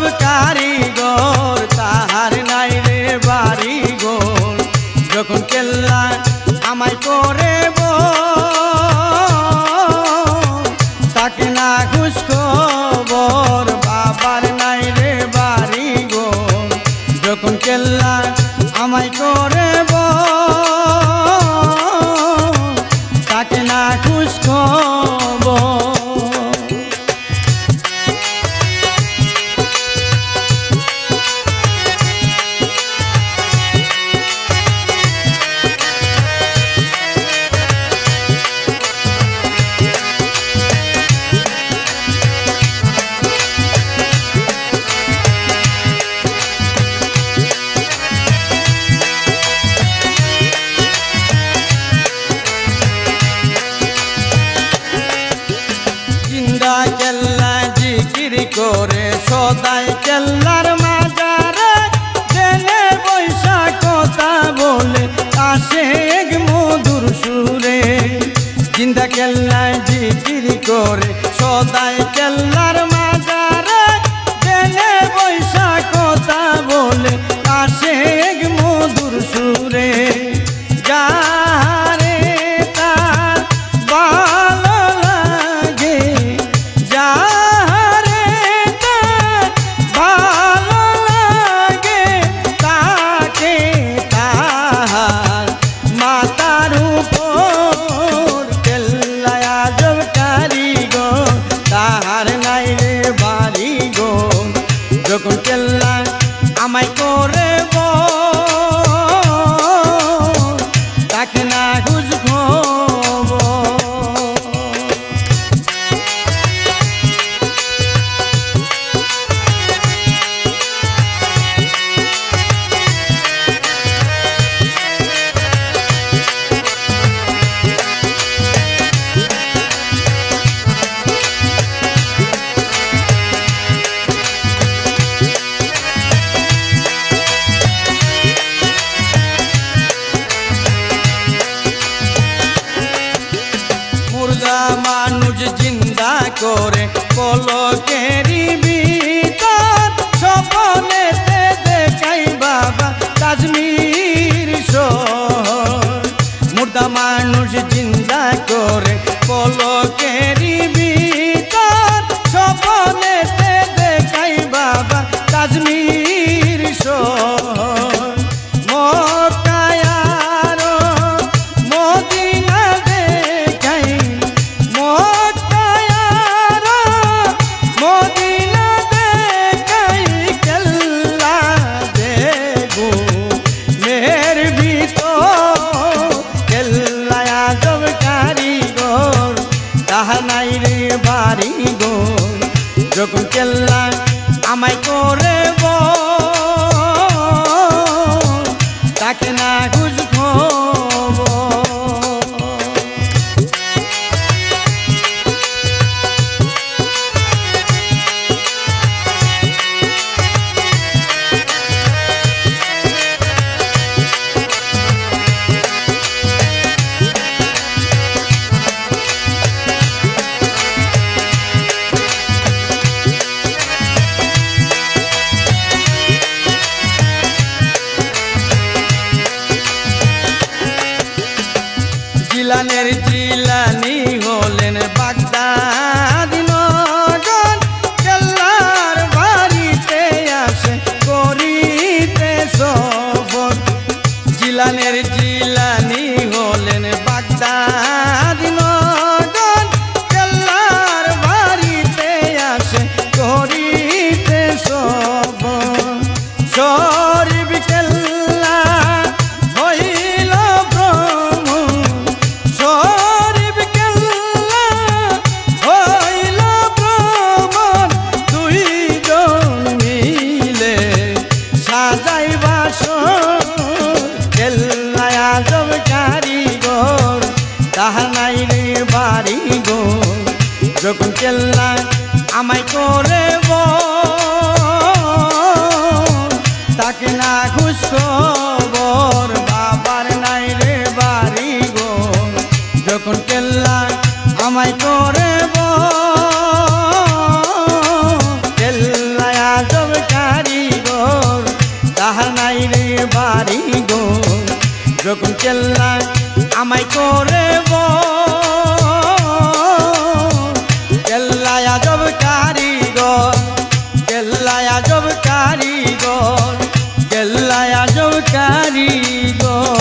સૌ জিন্দা কেল্লা জিকির করে, সদাই কেল্লার মাজারে জেনে বৈশা কথা বলে, আসে এক মধুর সুরে। জিন্দা কেল্লা জিলানের জিলানি হলেন বাগদাদ নগর। কেল্লার বাড়িতে আসে, করিতে সফর। জিলানের জিলানি হলেন বাগদাদ নগর। কেল্লার বাড়িতে আসে, করিতে সফর। যখন কেল্লা আমায় করে তাকে না খুশ বাবার নাই রে বাড়ি গো যখন কেল্লা আমায় করে বাড়ি গো যখন আমায় করে বল, আজব কারিগর গেল্লায় আজব কারিগর।